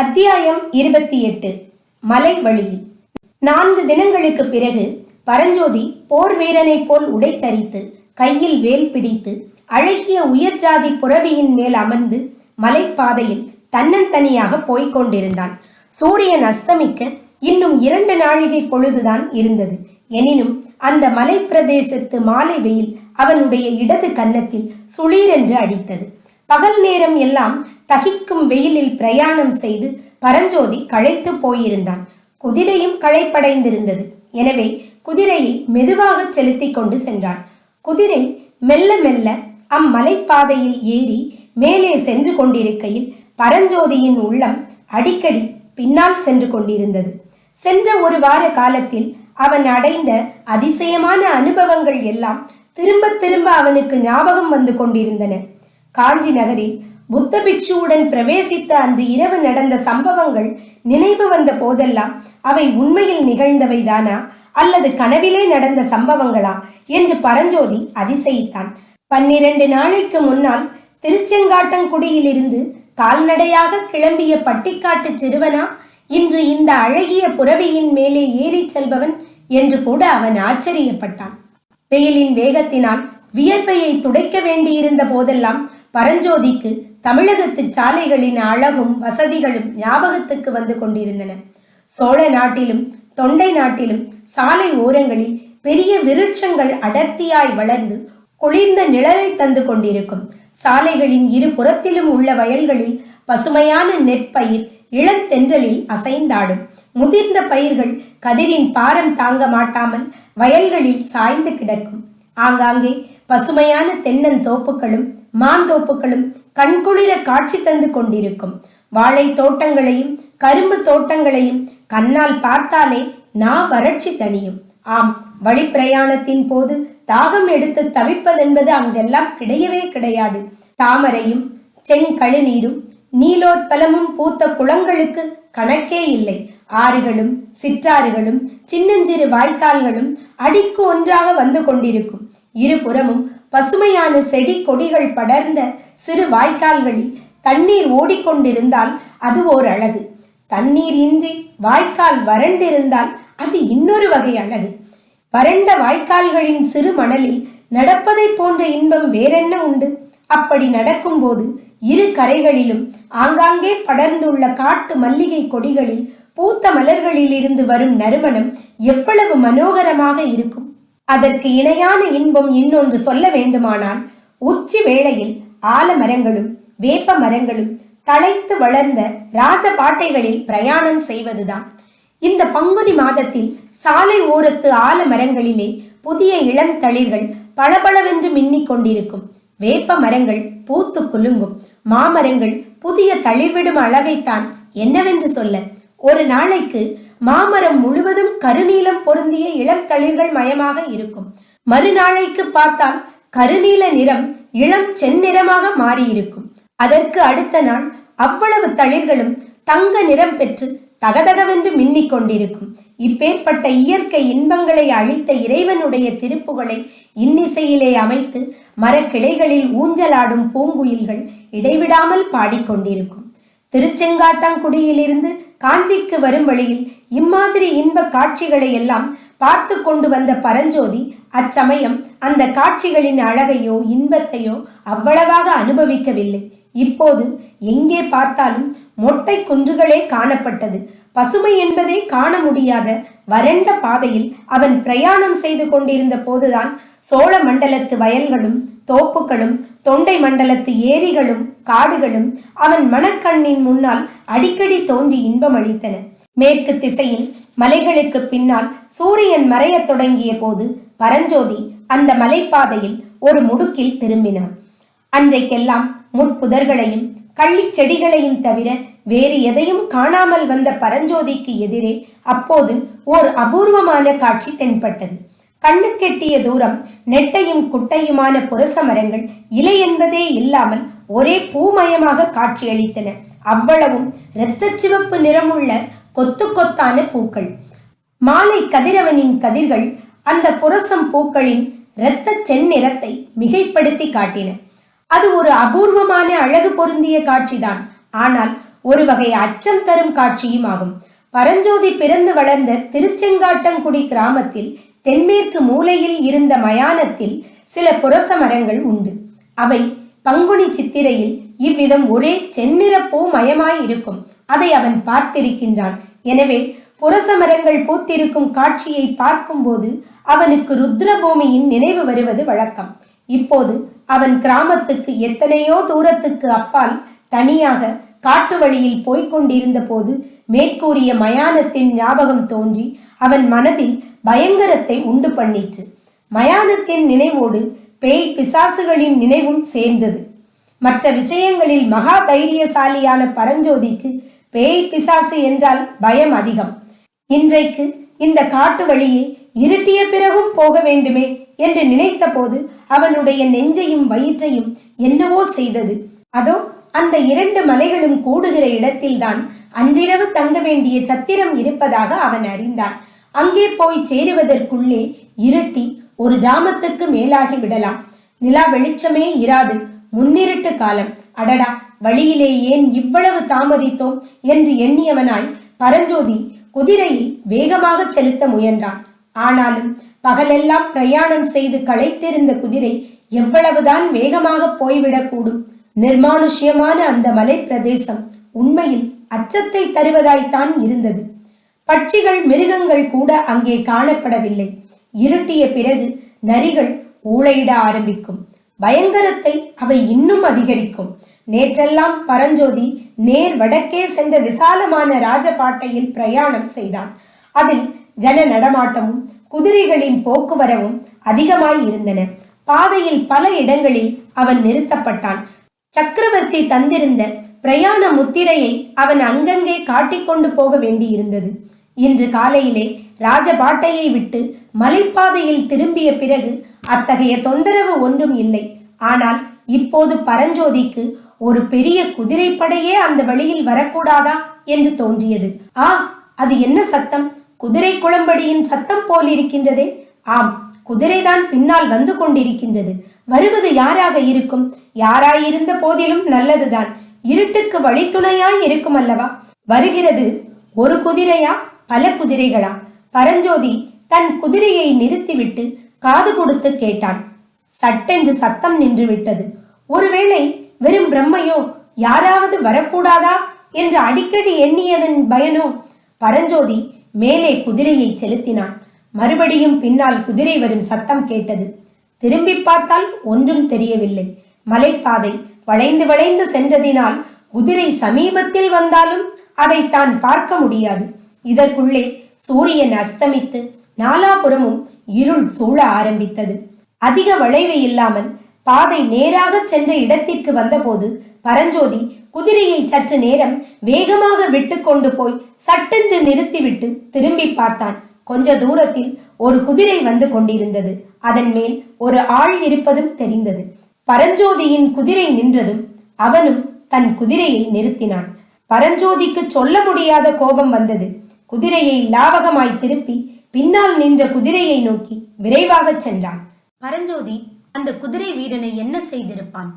அத்தியாயம் இருபத்தி எட்டு. மலை வழியில் நான்கு தினங்களுக்கு பிறகு பரஞ்சோதி போர் வீரனைப் போல் உடை தரித்து கையில் வேல் பிடித்து அழகிய உயர் ஜாதி புறவியின் மேல் அமர்ந்து மலைப்பாதையில் தன்னந்தனியாக போய்க் கொண்டிருந்தான். சூரியன் அஸ்தமிக்க இன்னும் இரண்டு நாழிகை பொழுதுதான் இருந்தது. எனினும் அந்த மலை பிரதேசத்து மாலை வெயில் அவனுடைய இடது கன்னத்தில் சுளீரென்று அடித்தது. பகல் நேரம் எல்லாம் தகிக்கும் வெயிலில் பிரயாணம் செய்து பரஞ்சோதி களைத்து போயிருந்தான். குதிரையும் களைப்படைந்திருந்தது. எனவே குதிரையை மெதுவாக செலுத்திக் கொண்டு சென்றான். குதிரை மெல்ல மெல்ல அம்மலைப்பாதையில் ஏறி மேலே சென்று கொண்டிருக்கையில் பரஞ்சோதியின் உள்ளம் அடிக்கடி பின்னால் சென்று கொண்டிருந்தது. சென்ற ஒரு வார காலத்தில் அவன் அடைந்த அதிசயமான அனுபவங்கள் எல்லாம் திரும்ப திரும்ப அவனுக்கு ஞாபகம் வந்து கொண்டிருந்தன. காஞ்சி நகரில் புத்த பிக்ஷுவுடன் பிரவேசித்த அன்று இரவு நடந்த சம்பவங்கள் நினைவு வந்த போதெல்லாம் அவை உண்மையில் நிகழ்ந்தவைதானா? அல்லது கனவிலே நடந்த சம்பவங்களா? என்று பரஞ்சோதி அதிசயித்தான். பன்னிரண்டு நாளைக்கு முன்னால் திருச்செங்காட்டங்குடியிலிருந்து கால்நடையாக கிளம்பிய பட்டிக்காட்டு சிறுவனா இன்று இந்த அழகிய புறவியின் மேலே ஏறிச் செல்பவன் என்று கூட அவன் ஆச்சரியப்பட்டான். வெயிலின் வேகத்தினால் வியர்வையை துடைக்க வேண்டியிருந்த போதெல்லாம் பரஞ்சோதிக்கு தமிழகத்து சாலைகளின் அழகும் வசதிகளும் ஞாபகத்துக்கு வந்து கொண்டிருந்தன. சோழ நாட்டிலும் தொண்டை நாட்டிலும் சாலை ஓரங்களில் பெரிய விருட்சங்கள் அடர்த்தியாய் வளர்ந்து குளிர்ந்த நிழலை தந்து கொண்டிருக்கும். சாலைகளின் இரு புறத்திலும் உள்ள வயல்களில் பசுமையான நெற்பயிர் இளத்தென்றலில் அசைந்தாடும். முதிர்ந்த பயிர்கள் கதிரின் பாரம் தாங்க மாட்டாமல் வயல்களில் சாய்ந்து கிடக்கும். ஆங்காங்கே பசுமையான தென்னந்தோப்புகளும் மாந்தோப்புகளும் கண்குளிர காட்சி தந்து கொண்டிருக்கும். வாழை தோட்டங்களையும் கரும்பு தோட்டங்களையும் கண்ணால் பார்த்தாலே நா வறட்சி தனியும் ஆம் வழிப்பிரயாணத்தின் போது தாகம் எடுத்து தவிப்பதென்பது அங்கெல்லாம் கிடையவே கிடையாது. தாமரையும் செங்கழுநீரும் நீலோற்பலமும் பூத்த குளங்களுக்கு கணக்கே இல்லை. ஆறுகளும் சிற்றாறுகளும் சின்னஞ்சிறு வாய்க்கால்களும் அடிக்கு ஒன்றாக வந்து கொண்டிருக்கும். இருபுறமும் பசுமையான செடி கொடிகள் படர்ந்த சிறு வாய்க்கால்களில் தண்ணீர் ஓடிக்கொண்டிருந்தால் அது ஓர் அழகு தண்ணீர் இன்றி வாய்க்கால் வறண்டிருந்தால் அது இன்னொரு வகை அழகு. வறண்ட வாய்க்கால்களின் சிறு மணலில் நடப்பதை போன்ற இன்பம் வேறென்ன உண்டு? அப்படி நடக்கும்போது இரு கரைகளிலும் ஆங்காங்கே படர்ந்துள்ள காட்டு மல்லிகை கொடிகளில் பூத்த மலர்களில் இருந்து வரும் நறுமணம் எவ்வளவு மனோகரமாக இருக்கும்? அதற்கு இணையான இன்பம் இன்னொன்று சொல்ல வேண்டுமானால் உச்சி வேளையில் ஆலமரங்களும் வேப்ப மரங்களும் தழைத்து வளர்ந்த ராஜபாட்டைகளில் பிரயாணம் செய்வதுதான். இந்த பங்குனி மாதத்தில் சாலை ஓரத்து ஆலமரங்களிலே புதிய இளந்தளிர்கள் பளபளவென்று மின்னிக் கொண்டிருக்கும். வேப்ப மரங்கள் பூத்து குலுங்கும். மாமரங்கள் புதிய தளிர்விடும் அழகைத்தான் என்னவென்று சொல்ல ஒரு நாளைக்கு மாமரம் முழுவதும் கருநீலம் பொருந்திய இளம் தளிர்கள் மயமாக இருக்கும். மறுநாளைக்கு பார்த்தால் கருநீல நிறம் இளம் செந்நிறமாக மாறியிருக்கும். அதற்கு அடுத்த நாள் அவ்வளவு தளிர்களும் தங்க நிறம் பெற்று தகதகவென்று மின்னிக் கொண்டிருக்கும். இப்பேற்பட்ட இயற்கை இன்பங்களை அளித்த இறைவனுடைய திருப்புகளை இன்னிசையிலே அமைத்து மரக்கிளைகளில் ஊஞ்சலாடும் பூங்குயில்கள் இடைவிடாமல் பாடிக்கொண்டிருக்கும் திருச்செங்காட்டாங்குடியிலிருந்து காஞ்சிக்கு வரும் வழியில் இம்மாதிரி இன்ப காட்சிகளை எல்லாம் பார்த்து கொண்டு வந்த பரஞ்சோதி அச்சமயம் அந்த காட்சிகளின் அழகையோ இன்பத்தையோ அவ்வளவாக அனுபவிக்கவில்லை. இப்போது எங்கே பார்த்தாலும் மொட்டை குன்றுகளே காணப்பட்டது. பசுமை என்பதே காண முடியாத வறண்ட பாதையில் அவன் பிரயாணம் செய்து கொண்டிருந்த போதுதான் சோழ மண்டலத்து வயல்களும் தோப்புகளும் தொண்டை மண்டலத்து ஏரிகளும் காடுகளும் அவன் மனக்கண்ணின் முன்னால் அடிக்கடி தோன்றி இன்பம் அளித்தன. மேற்கு திசையில் மலைகளுக்கு பின்னால் சூரியன் மறையத் தொடங்கிய போது பரஞ்சோதி அந்த மலைப்பாதையில் ஒரு முடுக்கில் திரும்பினான். அன்றைக்கெல்லாம் முட்புதர்களையும் கள்ளிச் செடிகளையும் தவிர வேறு எதையும் காணாமல் வந்த பரஞ்சோதிக்கு எதிரே அப்போது ஓர் அபூர்வமான காட்சி தென்பட்டது. கண்ணுக்கெட்டிய தூரம் நெட்டையும் குட்டையுமான புரச மரங்கள் இலை என்பதே இல்லாமல் ஒரே பூமயமாக காட்சியளித்தன. அவ்வளவும் இரத்த சிவப்பு நிறமுள்ள கொத்து கொத்தான பூக்கள். மாலை கதிரவனின் கதிர்கள் அந்த புரசம் பூக்களின் இரத்த செந்நிறத்தை மிகைப்படுத்தி காட்டின. அது ஒரு அபூர்வமான அழகு பொருந்திய காட்சிதான். ஆனால் ஒரு வகை அச்சம் தரும் காட்சியும் ஆகும். பரஞ்சோதி பிறந்து வளர்ந்த திருச்செங்காட்டங்குடி கிராமத்தில் தென்மேற்கு மூலையில் இருந்த மயானத்தில் சில புரச மரங்கள் உண்டு. அவை பங்குனி சித்திரையில் இவ்விதம் ஒரே செந்நிறப்பூ மயமாய் இருக்கும் அதை அவன் பார்த்திருக்கின்றான். எனவே புரச மரங்கள் பூத்திருக்கும் காட்சியை பார்க்கும்போது அவனுக்கு ருத்ரபூமியின் நினைவு வருவது வழக்கம். இப்போது அவன் கிராமத்துக்கு எத்தனையோ தூரத்துக்கு அப்பால் தனியாக காட்டு வழியில் போய்க் கொண்டிருந்த போது மேற்கூறிய மயானத்தின் ஞாபகம் தோன்றி அவன் மனதில் பயங்கரத்தை உண்டு பண்ணிற்று. மயானத்தின் நினைவோடு பேய் பிசாசுகளின் நினைவும் சேர்ந்தது. மற்ற விஷயங்களில் மகா தைரியசாலியான பரஞ்சோதிக்கு பேய் பிசாசு என்றால் பயம் அதிகம். இன்றைக்கு இந்த காட்டு வழியே இருட்டிய பிறகும் போக வேண்டுமே என்று நினைத்தபோது அவனுடைய நெஞ்சையும் வயிற்றையும் என்னவோ செய்தது. அதோ அந்த இரண்டு மலைகளும் கூடுகிற இடத்தில்தான் அன்றிரவு தங்க வேண்டிய சத்திரம் இருப்பதாக அவன் அறிந்தான். அங்கே போய் சேருவதற்குள்ளே இருட்டி ஒரு ஜாமத்துக்கு மேலாகி விடலாம். நிலா வெளிச்சமே இராது. முன்னிருட்டு காலம். அடடா வழியிலே ஏன் இவ்வளவு தாமதித்தோம் என்று எண்ணியவனாய் பரஞ்சோதி குதிரையை வேகமாக செலுத்த முயன்றான். ஆனாலும் பகலெல்லாம் பிரயாணம் செய்து களைத்திருந்த குதிரை எவ்வளவுதான் வேகமாக போய்விடக்கூடும். நிர்மானுஷ்யமான அந்த மலை பிரதேசம் உண்மையில் அச்சத்தை தருவதாய்த்தான் இருந்தது. பட்சிகள் மிருகங்கள் கூட அங்கே காணப்படவில்லை. இருட்டிய பிறகு நரிகள் ஊழையிட ஆரம்பிக்கும். பயங்கரத்தை அவை இன்னும் அதிகரிக்கும். நேற்றெல்லாம் பரஞ்சோதி நேர் வடக்கே சென்ற விசாலமான ராஜபாட்டையில் பிரயாணம் செய்தான். அதில் ஜன நடமாட்டமும் குதிரைகளின் போக்குவரவும் அதிகமாய் இருந்தன. பாதையில் பல இடங்களில் அவன் நிறுத்தப்பட்டான். சக்கரவர்த்தி தந்திருந்த பிரயாண முத்திரையை அவன் அங்கங்கே காட்டிக்கொண்டு போக வேண்டியிருந்தது. இன்று காலையிலே ராஜபாட்டையை விட்டு மலைப்பாதையில் திரும்பிய பிறகு அத்தகைய தொந்தரவு ஒன்றும் இல்லை. ஆனால் இப்போது பரஞ்சோதிக்கு ஒரு பெரிய குதிரைப்படையே அந்த வழியில் வரக்கூடாதா என்று தோன்றியது. ஆ அது என்ன சத்தம்? குதிரை குளம்படியின் சத்தம் போல் இருக்கின்றதே. ஆம் குதிரைதான் பின்னால் வந்து கொண்டிருக்கின்றது. வருவது யாராக இருக்கும்? யாராயிருந்த போதிலும் நல்லதுதான். இருட்டுக்கு வழித்துணையாய் இருக்கும் அல்லவா வருகிறது ஒரு குதிரையா? பல குதிரைகளா? பரஞ்சோதி தன் குதிரையை நிறுத்திவிட்டு காது கொடுத்து கேட்டான். சட்டென்று சத்தம் நின்று விட்டது. ஒருவேளை வெறும் பிரம்மையோ யாராவது வரக்கூடாதா என்று அடிக்கடி எண்ணியதன் பயனோ? பரஞ்சோதி மேலே குதிரையை செலுத்தினான். மறுபடியும் பின்னால் குதிரை வரும் சத்தம் கேட்டது. திரும்பி பார்த்தால் ஒன்றும் தெரியவில்லை. மலைப்பாதை வளைந்து வளைந்து சென்றதினால் குதிரை சமீபத்தில் வந்தாலும் அதை தான் பார்க்க முடியாது. இதற்குள்ளே சூரியன் அஸ்தமித்து நாலாபுறமும் இருள் சூழ ஆரம்பித்தது. அதிக வளைவு இல்லாமல் பாதை நேராக சென்ற இடத்திற்கு வந்தபோது பரஞ்சோதி குதிரையை சற்று நேரம் வேகமாக விட்டு கொண்டு போய் சட்டென்று நிறுத்திவிட்டு திரும்பி பார்த்தான். கொஞ்ச தூரத்தில் ஒரு குதிரை வந்து கொண்டிருந்தது. அதன் மேல் ஒரு ஆள் இருப்பதும் தெரிந்தது. பரஞ்சோதியின் குதிரை நின்றதும் அவனும் தன் குதிரையை நிறுத்தினான். பரஞ்சோதிக்கு சொல்ல முடியாத கோபம் வந்தது. குதிரையை லாவகமாய் திருப்பி பின்னால் நின்ற குதிரையை நோக்கி விரைவாகச் சென்றான். பரஞ்சோதி அந்த குதிரை வீரனை என்ன செய்திருப்பான்?